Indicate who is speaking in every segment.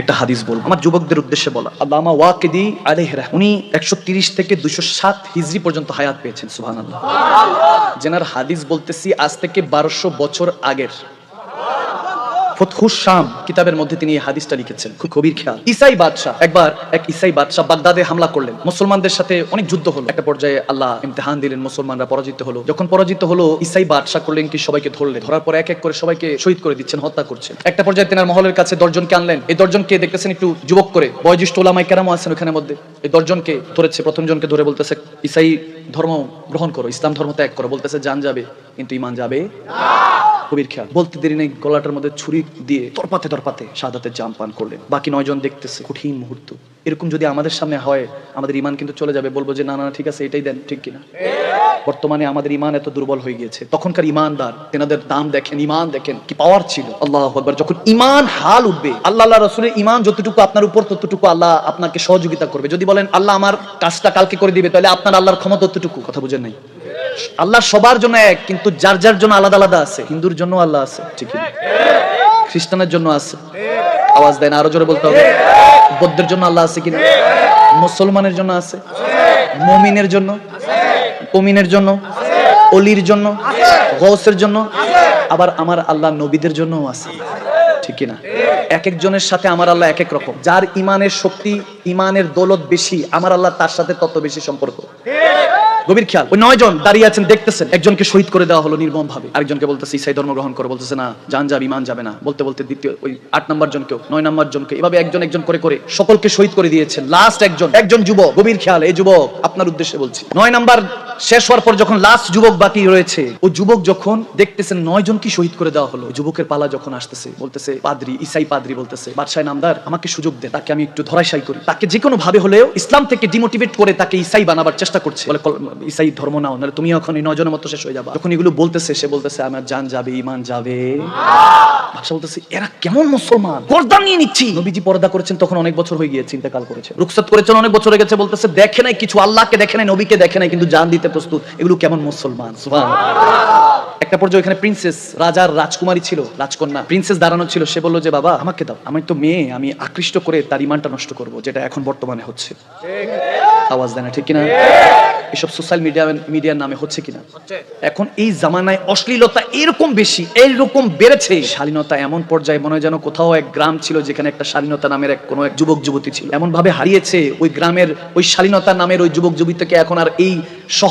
Speaker 1: একটা হাদিস বলব। আমার যুবকদের উদ্দেশ্যে বলা। আল্লামা ওয়াকিদি আলাইহিরা উনি একশো তিরিশ থেকে দুশো সাত হিজরি পর্যন্ত হায়াত পেয়েছেন সুহান আল্লাহ জেনার হাদিস বলতেছি আজ থেকে বারোশো বছর আগের। ফতহুস শাম কিতাবের মধ্যে তিনি এই হাদিসটা লিখেছেন। খুব গভীর খেয়াল। ইসাই বাদশাহ, একবার এক ইসাই বাদশাহ বাগদাদে হামলা করলেন। মুসলমানদের সাথে অনেক যুদ্ধ হলো। একটা পর্যায়ে আল্লাহ ইমতিহান দিলেন মুসলমানরা পরাজিত হলো। যখন পরাজিত হলো, ইসাই বাদশাহ করলেন কি সবাইকে ধরলেন। ধরার পর এক এক করে সবাইকে শহীদ করে দিচ্ছেন, হত্যা করছেন। একটা পর্যায়ে তেনার মহলের কাছে দশজনকে আনলেন। এই দশজনকে দেখতেছেন একটু যুবক করে। বয়োজ্যেষ্ঠ ওলামাই কেরামও আছেন ওখানের মধ্যে। এই দশজনকে ধরেছে, প্রথম জনকে ধরে বলতেছে, ইসাই ধর্ম গ্রহণ করো, ইসলাম ধর্ম ত্যাগ করো। বলতেছে জান যাবে, কিন্তু ইমান যাবে গভীর খেয়াল। বলতে দেরি নেই, গলাটার মধ্যে ছুরি দিয়ে তরপাতে তরপাতে সাদাতে জাম পান করলেন। বাকি নয়জন দেখতেছে, কঠিন মুহূর্ত। এরকম যদি আমাদের সামনে হয়, আমাদের ইমান কিন্তু চলে যাবে। বলব যে, না না ঠিক আছে, এটাই দেন, ঠিক কিনা? বর্তমানে আমাদের ইমান এত দুর্বল হয়ে গিয়েছে। তখনকার ইমানদার তেনাদের দাম দেখেন ইমান দেখেন, কি পাওয়ার ছিল। আল্লাহ আকবার, যখন ইমান হাল উঠবে, আল্লাহ আল্লাহ রসুলের ইমান যতটুকু আপনার উপর, ততটুকু আল্লাহ আপনাকে সহযোগিতা করবে। যদি বলেন, আল্লাহ আমার কাজটা কালকে করে দিবে, তাহলে আপনার আল্লাহর ক্ষমতা ততটুকু? কথা বুঝেন নাই। আল্লাহ সবার জন্য এক, কিন্তু যার যার জন্য আলাদা আলাদা আছে? হিন্দুর জন্য আল্লাহ আছে, ঠিক খ্রিস্টানের জন্য আছে। আওয়াজ দেন, আরও জোরে বলতে হবে। বৌদ্ধের জন্য আল্লাহ আছে কিনা? মুসলমানের জন্য আছে। মমিনের জন্য? কমিনের জন্য? অলির জন্য? গৌসের জন্য? আবার আমার আল্লাহ নবীদের জন্যও আছে, ঠিক কিনা এক একজনের সাথে আমার আল্লাহ এক এক রকম। যার ইমানের শক্তি, ইমানের দৌলত বেশি, আমার আল্লাহ তার সাথে তত বেশি সম্পর্ক। গভীর খেয়াল। ওই নয় জন দাঁড়িয়ে আছেন, দেখতেছেন। একজনকে শহীদ করে দেওয়া হলো নির্মম ভাবে আরেকজনকে বলতেছে, ইসাই ধর্ম গ্রহণ করে। বলতেছে, না জান যাবি মান যাবে না। বলতে বলতে দ্বিতীয়, ওই আট নম্বর জনকেও, নয় নম্বর জনকে, এভাবে একজন একজন করে করে সকলকে শহীদ করে দিয়েছেন লাস্ট একজন একজন যুবক, গভীর খেয়াল এই যুবক, আপনার উদ্দেশ্যে বলছি। নয় নাম্বার শেষ হওয়ার পর যখন লাস্ট যুবক বাকি রয়েছে, ও যুবক যখন দেখতেছেন নয় জনকে শহীদ করে দেওয়া হলো যুবকের পালা যখন আসতেছে, বলতেছে, পাদ্রি, ইসাই পাদ্রি, বলতেছে, বাদশাহ নামদার, আমাকে সুযোগ দেন তাকে আমি একটু ধরাশাই করি। তাকে যে কোনো ভাবে হলেও ইসলাম থেকে ডিমোটিভেট করে তাকে ইসাই বানাবার চেষ্টা করছে। বলে ইসাই ধর্ম নাও, নাহলে তুমি এখন এই নজনের মতো শেষ হয়ে যাবা। যখন এগুলো বলতেছে, সে বলতেছে, আমার জান যাবে ইমান যাবে। বাদশাহ বলতেছে, এরা কেমন মুসলমান? গর্দান নিয়ে নিচ্ছি। নবীজি পর্দা করেছেন, তখন অনেক বছর হয়ে গিয়েছে ইন্তেকাল করেছে রুখসাত করেছেন, অনেক বছর হয়ে গেছে, বলতেছে, দেখে নাই কিছু, আল্লাহকে দেখে নাই, নবীকে দেখে নাই, কিন্তু জান দিতে প্রস্তুত, এগুলো কেমন মুসলমান। একটা পর্যায়ে এখানে প্রিন্সেস রাজার রাজকুমারী ছিল, রাজকন্যা। প্রিন্সেস দাঁড়ানো ছিল, সে বলল যে, বাবা, আমাকে দাও। আমি তো মেয়ে, আমি আকৃষ্ট করে তার ইমানটা নষ্ট করব, যেটা এখন বর্তমানে হচ্ছে। আওয়াজ দেয় না, ঠিক কিনা? এসব সোশ্যাল মিডিয়া মিডিয়ার নামে হচ্ছে কিনা? এখন এই জামানায় অশ্লীলতা এরকম বেশি, এইরকম বেড়েছে। শালীনতা এমন পর্যায়ে মনে হয় যেন কোথাও এক গ্রাম ছিল, যেখানে একটা শালীনতা নামের এক কোনো এক যুবক যুবতী ছিল। এমন ভাবে হারিয়েছে ওই গ্রামের ওই শালীনতা নামের ওই যুবক যুবতীকে এখন আর এই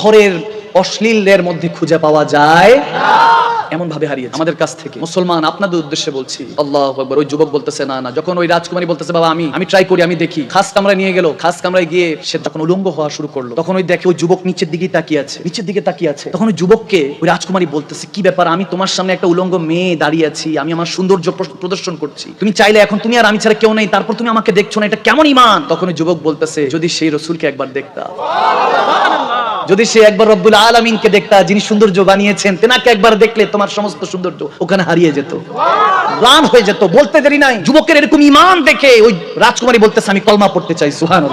Speaker 1: শহরের অশ্লীলের মধ্যে খুঁজে পাওয়া যায়। এমন ভাবে হারিয়েছে। আমাদের কাছ থেকে। মুসলমান আপনাদের উদ্দেশ্যে বলছি। আল্লাহ আকবার ওই যুবক বলতেছে না না যখন ওই রাজকুমারী বলতেছে বাবা আমি আমি ট্রাই করি আমি দেখি। খাস কামরায় নিয়ে গেল খাস কামরায় গিয়ে সে তখন উলঙ্গ হওয়া শুরু করল। তখন ওই দেখে ওই যুবক নিচের দিকে তাকিয়ে আছে নিচের দিকে তাকিয়ে আছে। তখন ওই যুবককে ওই রাজকুমারী বলতেছে কি ব্যাপার? আমি তোমার সামনে একটা উলঙ্গ মেয়ে দাঁড়িয়ে আছি আমি আমার সৌন্দর্য প্র- প্রদর্শন করছি। তুমি চাইলে এখন তুমি আর আমি ছাড়া কেউ নেই তারপর তুমি আমাকে দেখছ না এটা কেমন ইমান তখন ওই যুবক বলতেছে যদি সেই রসুলকে একবার দেখতা। যদি সে একবার রব্বুল আলমিনকে দেখতা যিনি সৌন্দর্য বানিয়েছেন, তেনাকে একবার দেখলে তোমার সমস্ত সৌন্দর্য ওখানে হারিয়ে যেত। গান হয়ে যেত। বলতে দেরি নাই। যুবকের এরকম ইমান দেখে ওই রাজকুমারী বলতেছে, আমি কলমা পড়তে চাই। সুহান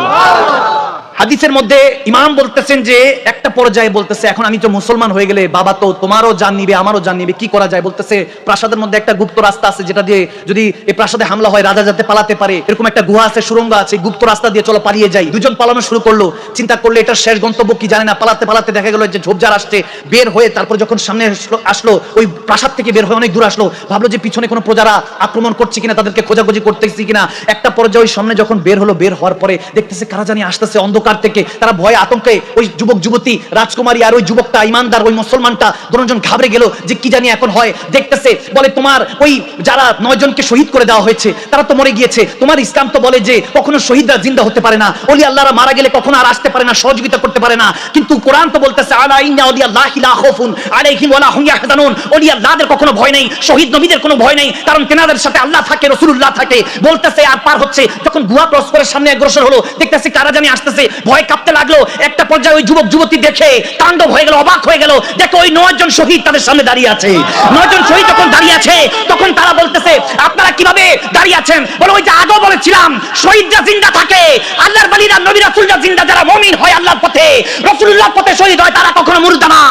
Speaker 1: হাদিসের মধ্যে ইমাম বলতেছেন যে, একটা পর্যায়ে বলতেছে, এখন আমি তো মুসলমান হয়ে গেলে, বাবা তো তোমারও জান নিবে, আমারও জান নিবে, কি করা যায়? বলতেছে, প্রাসাদের মধ্যে একটা গুপ্ত রাস্তা আছে যেটা দিয়ে যদি এই প্রাসাদে হামলা হয়, রাজা যাতে পালাতে পারে। এরকম একটা গুহা আছে, সুরঙ্গ আছে, গুপ্ত রাস্তা দিয়ে চলো পালিয়ে যাই। দুজন পালানো শুরু করল। চিন্তা করলে এটা শেষ গন্তব্য কি জানে না। পালাতে পালাতে দেখা গেল যে ঝোপঝাড় আসছে। বের হয়ে তারপর যখন সামনে আসলো- ওই প্রাসাদ থেকে বের হয়ে অনেক দূর আসলো। ভাবলো যে পিছনে কোনো প্রজারা আক্রমণ করছে কিনা, তাদেরকে খোঁজাখুঁজি করতেছি কিনা। একটা পর্যায়ে ওই সামনে যখন বের হলো, বের হওয়ার পরে দেখতেছে, কারা জানি আসতেছে অন্ধকার থেকে তারা ভয়ে আতঙ্কে ওই যুবক, যুবতী, রাজকুমারী আর ওই যুবকটা, ইমানদার, ওই মুসলমানটা দুজন ঘাবড়ে গেল যে কি জানি এখন হয়। দেখতেছে, বলে তোমার ওই যারা নয় জনকে শহীদ করে দেওয়া হয়েছে, তারা তো মরে গিয়েছে। তোমার ইসলাম তো বলে যে কখনো শহীদরা জিন্দা হতে পারে না। ওলি আল্লাহরা মারা গেলে কখনো আর আসতে পারে না, সহযোগিতা করতে পারে না। কিন্তু কোরআন তো বলতেছে, আলা ইন্না ওলিয়া লাহি লা খাউফুন আলাইহিম ওয়ালা হুম ইয়াহজানুন। ওলি আল্লাহদের কখনো ভয় নেই, শহীদ নবীদের কোনো ভয় নেই, কারণ তেনাদের সাথে আল্লাহ থাকে, রাসূলুল্লাহ থাকে। বলতেছে, আর পার হচ্ছে। যখন গুহা ক্রস করে সামনে অগ্রসর হলো, দেখতেছে কারা জানি আসতেছে ভয় কাঁপতে লাগল। একটা পর্যায়ে ওই যুবক, যুবতী দেখে তাণ্ডব হয়ে গেল, অবাক হয়ে গেল। দেখো ওই নয় জন শহীদ তাদের সামনে দাঁড়িয়ে আছে। নয় জন শহীদ যখন দাঁড়িয়ে আছে, তখন তারা বলতেছে, আপনারা কীভাবে দাঁড়িয়ে আছেন? বলো, ওই যে আগেও বলেছিলাম
Speaker 2: বলেছিলাম শহীদরা জিন্দা থাকে। আল্লাহর বালিরা নবী রাসূলরা জিন্দা, যারা মুমিন হয় আল্লাহর পথে, রাসূলুল্লাহর পথে শহীদ হয়, তারা কখনো মুর্দা না।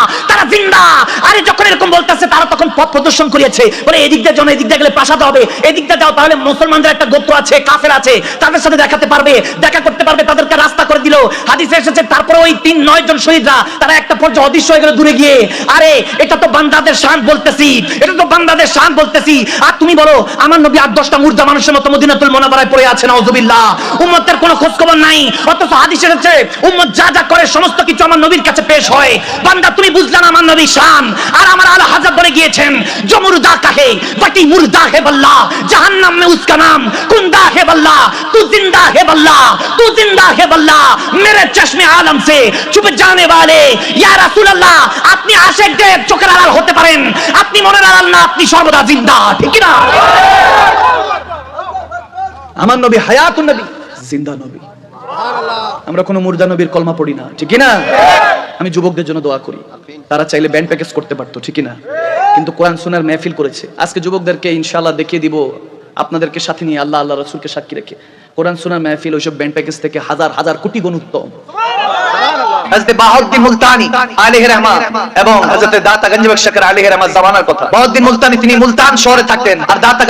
Speaker 2: তারা জিন্দা। আরে যখন এরকম বলতেছে তারা তখন পথ প্রদর্শন করিয়েছে। বলে এদিক দিয়ে যাও না, এদিক দিয়ে গেলে প্রাসাদ হবে। এদিক দিয়ে যাও তাহলে মুসলমানদের একটা গোত্র আছে কাফের আছে। তাদের সাথে দেখাতে পারবে দেখা করতে পারবে তাদেরকে রাস্তা করে দিল। হাদিসে এসেছে তারপরে ওই তিন নয় জন শহীদরা তারা একটা পর্যায়ে অদৃশ্য হয়ে গেল দূরে গিয়ে। আরে এটা তো বান্দাদের শান বলতেছি। এটা তো বান্দাদের শান বলতেছি। আর তুমি বলো আমার নবী আট দশটা মুর্দা মানুষের মতো মদিনাতুল মোনাবারায় পড়ে আছে নাউজুবিল্লাহ। উম্মতের কোনো খোঁজ খবর নাই। অথচ হাদিস এসেছে উম্মত যা যা করে সমস্ত কিছু আমার নবীর কাছে পেশ হয়। বান্দা তুমি বুঝলা না আমার নবী শান আর আমার আল্লাহ হাজার বলে গিয়েছেন জো মুর্দা কাহে বাটি মুর্দা হে বল্লা জাহান নাম মে উসকা নাম কুন্দা হে বল্লা তু জিন্দা হে বল্লা তু জিন্দা হে বল্লা মেরে চশমে আলম সে চুপে জানে वाले ইয়া রাসূলুল্লাহ আপনি আশেক দেব চোখের আড়াল হতে পারেন আপনি মনের আড়াল না আপনি সর্বদা জিন্দা ঠিক না
Speaker 1: আমার নবী হায়াতুন নবী জিন্দা নবী। আমরা কোনো মুর্দা নবীর কলমা পড়ি না ঠিক না আমি যুবকদের জন্য দোয়া করি। তারা চাইলে ব্যান্ড প্যাকেজ করতে পারতো ঠিক না কিন্তু কোরআন সোনার মেহফিল করেছে। আজকে যুবকদেরকে ইনশাল্লাহ দেখিয়ে দিব আপনাদেরকে সাথে নিয়ে আল্লাহ আল্লাহ রসুলকে সাক্ষী রেখে। কোরআন সোনার মেহফিল ওইসব ব্যান্ড প্যাকেজ থেকে হাজার হাজার কোটি গুণ উত্তম। হযরত মুলতানি এবং দাতা জামানার কথা। মুলতানি তিনি মুলতান শহরে থাকতেন আর দাতা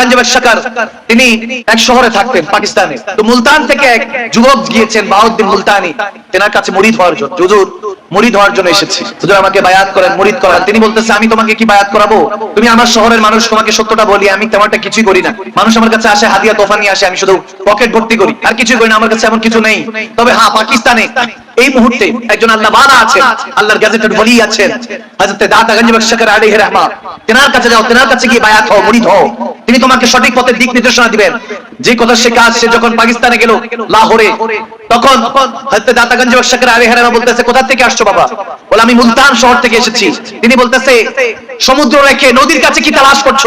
Speaker 1: তিনি এক শহরে থাকতেন পাকিস্তানে। তো মুলতান থেকে এক যুবক গিয়েছেন মুলতানি। তেনার কাছে মুরিদ হওয়ার জন্য। হুজুর, মুরিদ হওয়ার জন্য এসেছি। হুজুর, আমাকে বায়াত করেন, মুরিদ করান। তিনি বলতেছে, আমি তোমাকে কি বায়াত করাবো? তুমি আমার শহরের মানুষ, তোমাকে সত্যটা বলি, আমি তেমনটা কিছুই করি না। মানুষ আমার কাছে আসে, হাদিয়া তোফা নিয়ে আসে, আমি শুধু পকেট ভর্তি করি। আর কিছুই করি না, আমার কাছে এমন কিছু নেই। তবে হ্যাঁ পাকিস্তানে এই মুহূর্তে একজন আল্লাহ বালা আছেন, আল্লাহর গ্যাজেটেড ওলি আছেন। হযরত দাতা গঞ্জবক শাকর আলাইহির রহমান তেনার কাছে যাও, তেনার কাছে গিয়ে বায়াত হও মুরিদ হও তিনি তোমাকে সঠিক পথের দিক নির্দেশনা দিবেন। যে কথা সে কাজ, সে যখন পাকিস্তানে গেল লাহোরে, তখন হযরত দাতা গঞ্জবক শাকর আলাইহির রহমান বলতেছে, কোথা থেকে আসছো বাবা? বলে, আমি মুলতান শহর থেকে এসেছি। তিনি বলতেছে, সমুদ্র রেখে নদীর কাছে কি তালাশ করছ?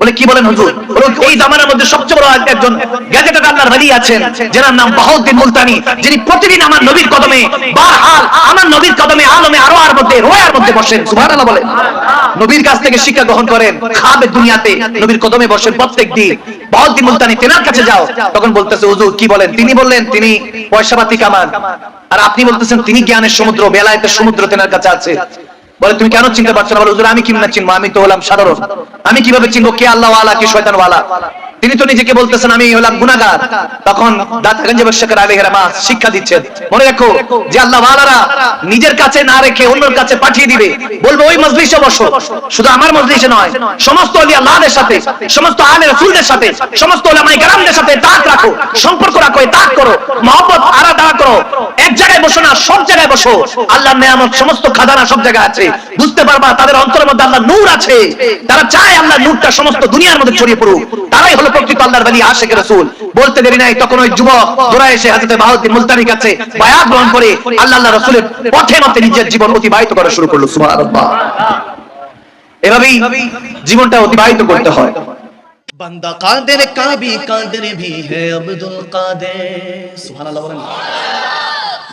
Speaker 1: বলে, কি বলেন হুজুর? বলে, এই জামানার মধ্যে সবচেয়ে বড় একজন গ্যাজেটেড আল্লাহর ওলি আছেন যার নাম বাহাউদ্দিন মুলতানি, যিনি প্রতিদিন আমার নবীর কদমে বারহাল আমার নবীর কদমে, আলমে আরও আর মধ্যে, রোয়ার মধ্যে বসেন, সুবহানাল্লাহ বলেন। নবীর কাছ থেকে শিক্ষা গ্রহণ করেন, খাবে দুনিয়াতে, নবীর কদমে বসেন প্রত্যেক দিন। বাহাউদ্দিন মুলতানি তেনার কাছে যাও, তখন বলতেছে, হুজুর, কি বলেন? তিনি বললেন, তিনি পয়সাপাতি কামান। আর আপনি বলতেছেন, তিনি জ্ঞানের সমুদ্র বেলায়েতের সমুদ্র তেনার কাছে আছে। বলে, তুমি কেন চিনতে পারছ না? বলে, হুজুর, আমি কীভাবে চিনবো? আমি তো হলাম সাধারণ। আমি কীভাবে চিনবো? কে আল্লাহ ওয়ালা কে শয়তান ওয়ালা তিনি তো নিজেকে বলতেছেন, আমি হলাম গুনাহগার। তখন দাতাগঞ্জ বর্ষকের আলী হেরামা শিক্ষা দিচ্ছেন। মনে রাখো যে আল্লাহ ওয়ালারা নিজের কাছে না রেখে অন্যের কাছে পাঠিয়ে দিবে। বলব, ওই মজলিসে বসো। শুধু আমার মজলিসে নয়, সমস্ত আল্লাহদের সাথে, সমস্ত আলে রাসূলদের সাথে, সমস্ত ওলামায়ে কেরামদের সাথে তাক রাখো, সম্পর্ক রাখো তাক করো, মহব্বত আরাধনা করো, এক জায়গায় বসো না, সব জায়গায় বসো। আল্লাহর নিয়ামত সমস্ত খাজানা সব জায়গায় আছে। বুঝতে পারবা, তাদের অন্তরের মধ্যে আল্লাহ নূর আছে। তারা চায় আল্লাহ নূরটা সমস্ত দুনিয়ার মধ্যে ছড়িয়ে পড়ুক। তারাই হলো হলো প্রকৃত আল্লাহর বালি আশেখ রসুল। বলতে দেরি নাই, তখন ওই যুবক দোড়া এসে হাজরত বাহাউদ্দিন মুলতানির কাছে বায়াত গ্রহণ করে আল্লাহ আল্লাহ রসুলের পথে মতে নিজের জীবন অতিবাহিত করা শুরু করল, সুবহানাল্লাহ। এভাবেই জীবনটা অতিবাহিত করতে হয়।
Speaker 3: বান্দা কাদের কাবি কাদের ভি হে আব্দুল কাদের। সুবহানাল্লাহ বলেন।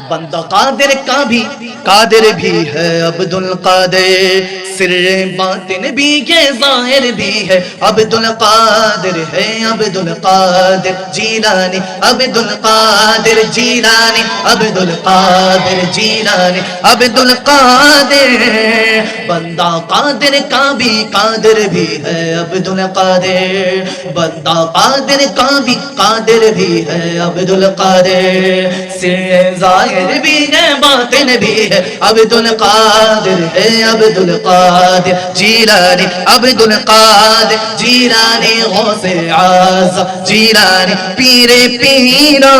Speaker 3: بندہ قادر کا بھی قادر بھی ہے عبد القادر سر باطن بھی ہے ظاہر بھی ہے عبد القادر ہے عبد القادر جیلانی عبد القادر جیلانی عبد القادر جیلانی عبد القادر بندہ قادر کا بھی قادر بھی ہے عبد القادر بندہ قادر کا بھی قادر بھی ہے عبد القادر سر ظاہر सिर जाहिर भी है बातिन भी है अब्दुल कादिर है अब्दुल कादिर जीलानी अब्दुल कादिर जीलानी गौसे आज़म जीलानी पीरे पीरा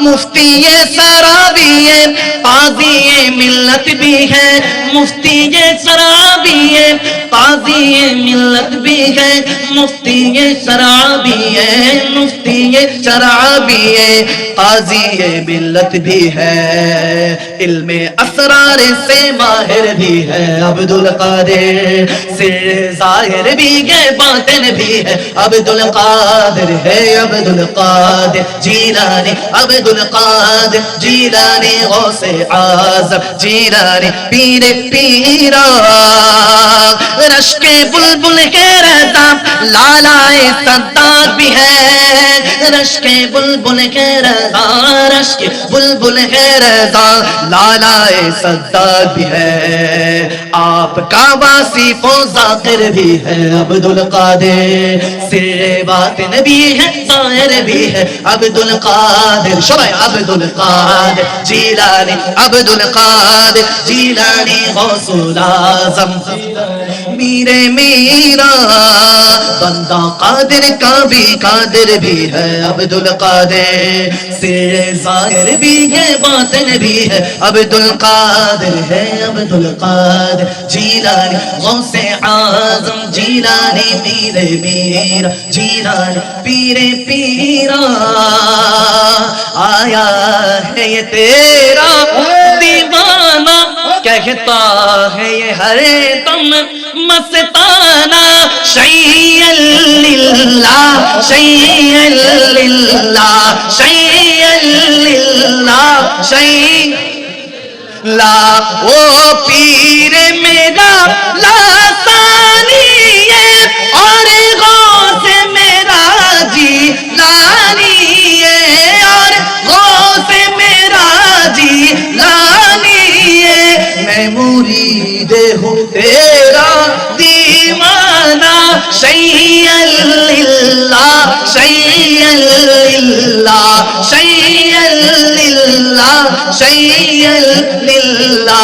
Speaker 3: मुफ्ती ये सराबी है काजी ये मिल्लत भी है मुफ्ती ये शराबी है काजी ये मिल्लत भी है मुफ्ती ये शराबी है मुफ्ती ये शराबी है काजी ये मिल्लत भी है علم اسرار سے ماہر بھی ہے عبدالقادر سر ظاہر بھی ہے باطن بھی ہے۔ عبدالقادر ہے عبدالقادر، جیلانی عبدالقادر، جیلانی غوث عازم جیلانی پیر پیرا۔ رشک بلبل کے رہتا لالا صداد بھی ہے۔ رشک بلبل کے رہتا رشک بلبل ہے رضا لالا صداد بھی ہے۔ آپ کا واصف و بھی ہے عبد القادر سر بات نبی ہے، ظاہر بھی ہے۔ عبد القادر شبہ عبد القادر جیلانی عبد القادر جیلانی غوث العظم کبیر میرا بندہ قادر کا بھی قادر بھی ہے عبد القادر سیر ظاہر بھی ہے باطن بھی ہے عبد القادر ہے عبد القادر جیلانی غوث عظم جیلانی پیر میرا جیلانی پیر پیرا آیا ہے یہ تیرا دیوانہ کہتا ہے یہ ہر دم مستانہ شیل اللہ شیل اللہ شیل اللہ شیل لا او پیر میرا، لا ثانی ہے، اور غوث میرا جی لانی ہے، اور غوث میرا جی لانی मुरीद हूँ तेरा दीवाना शैयल्लिल्ला शैयल्लिल्ला शैयल्लिल्ला शैयल्लिल्ला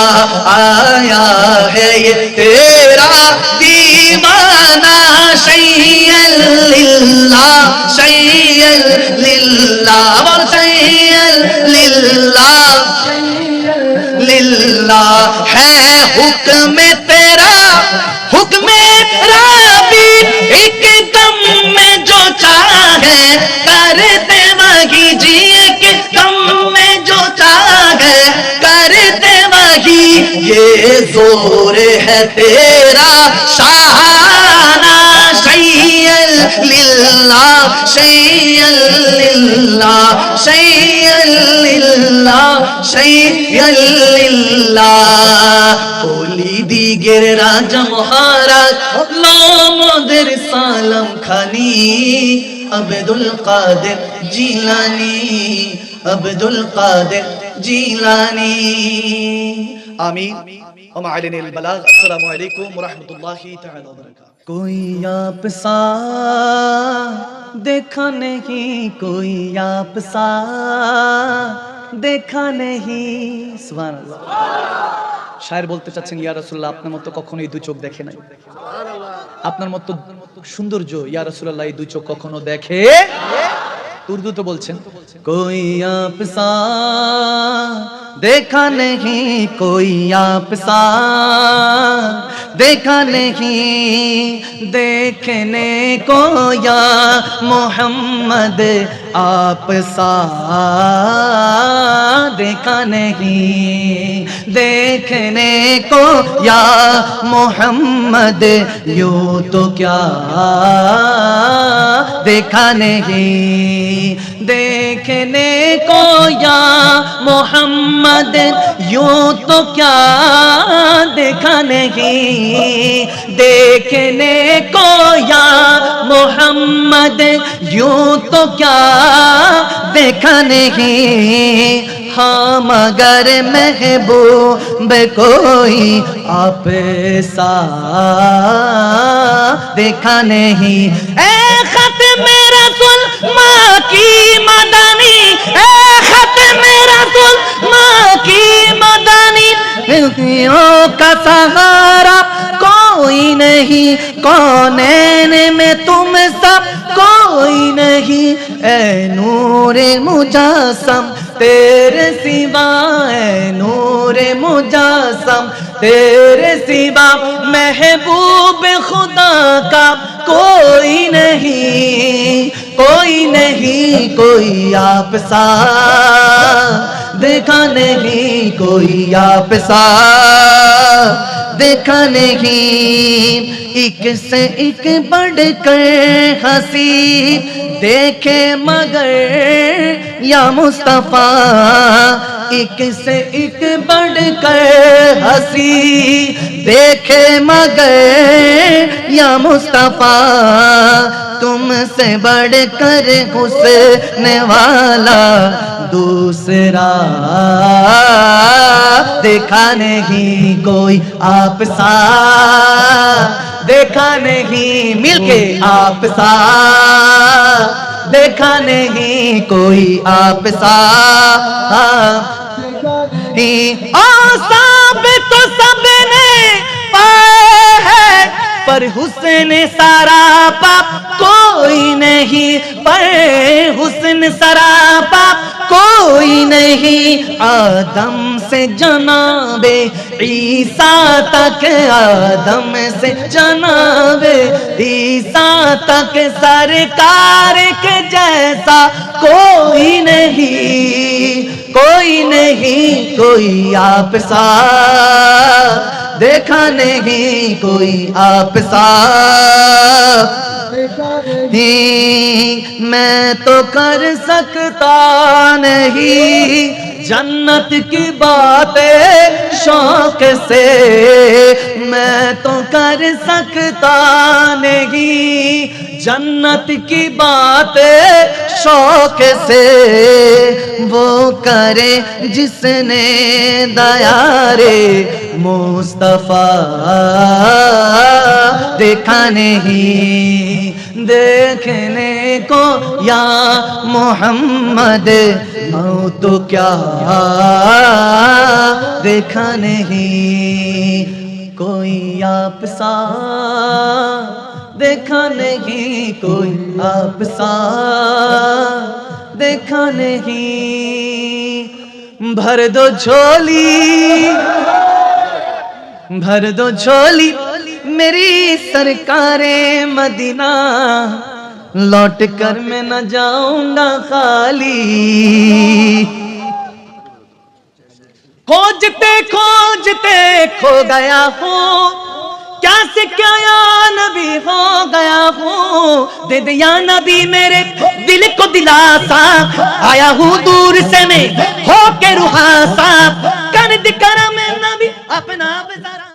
Speaker 3: आया है ये तेरा दीवाना शैयल्लिल्ला शैयल्लिल्ला للہ ہے حکم تیرا، حکم رابی ایک دم میں جو چاہے کر دے وہی جی ایک دم میں جو چاہے کر دے وہی، یہ زور ہے تیرا شاہ لله شيئا لله شيئا لله شيئا لله ওলি দিগের রাজা মহারাজ লোমদের সালাম খানি আব্দুল কাদের জিলানি আব্দুল কাদের জিলানি আমি ومعلن البلاغ السلام عليكم ورحمة الله تعالى وبركاته
Speaker 1: कोई आप सा देखा नहीं कोई आप सा দেখা নেহি সুবহানাল্লাহ শায়ের বলতে চাচ্ছেন ইয়া রাসূলুল্লাহ আপনার মতো কখনো এই দুই চোখ দেখে নাই আপনার মতো সৌন্দর্য ইয়া রাসূলুল্লাহ এই দুই চোখ কখনো দেখে উর্দু তো বলছেন কোই আপ دیکھا نہیں کوئی آپ سا دیکھا نہیں دیکھنے کو یا محمد آپ سا دیکھا نہیں دیکھنے کو یا محمد، یوں تو کیا؟ دیکھا نہیں دیکھنے کو یا محمد محمد، یوں تو کیا دیکھا نہیں؟ دیکھنے کو یا محمد، یوں تو کیا دیکھا نہیں؟ ہاں مگر محبوب کوئی آپ سا دیکھا نہیں۔ اے ختم میں مدانی کا سہارا کوئی نہیں، کونین میں تم سب کوئی نہیں۔ اے نور مجاسم تیرے سوا اے نور مجاسم تیرے سوا محبوب خدا کا کوئی نہیں کوئی نہیں، کوئی آپ سا۔ دیکھا نہیں، کوئی آپ سا۔ دیکھا نہیں، ایک سے ایک بڑھ کر ہنسی دیکھے مگر یا مصطفیٰ، ایک
Speaker 3: سے ایک بڑھ کر ہسی دیکھے مگر، یا مصطفیٰ، تم سے بڑھ کر حسنے والا دوسرا دیکھا نہیں کوئی آپ سا دیکھا نہیں مل کے آپ سا دیکھا نہیں کوئی آپ سا۔ سب تو سب نے پائے ہے، پر حسن سارا پاپ کوئی نہیں۔ پر حسن سارا پاپ کوئی نہیں۔ آدم سے جناب عیسیٰ تک آدم سے جناب عیسیٰ تک سرکار کے جیسا کوئی نہیں کوئی نہیں، کوئی آپ سا۔ دیکھا نہیں، کوئی آپ سا۔ میں تو کر سکتا نہیں۔ جنت کی باتیں شوق سے میں تو کر سکتا نہیں۔ جنت کی باتیں شوق سے وہ کرے جس نے دیارے مصطفیٰ، دیکھا نہیں، دیکھنے کو یا محمد مو تو کیا؟ دیکھا نہیں، کوئی آپ سا دیکھا نہیں، کوئی آپ سا دیکھا نہیں، بھر دو جھولی۔ بھر دو جھولی، میری سرکار مدینہ۔ لوٹ کر میں نہ جاؤں گا خالی۔ کھوجتے کھوجتے کھو گیا ہوں۔ کیا سے کیا یا نبی ہو گیا ہوں۔ دے دے یا نبی میرے دل کو دلا سا آیا ہوں دور سے میں ہو کے روحاسا۔ کر دکرم نبی، اپنا بزارا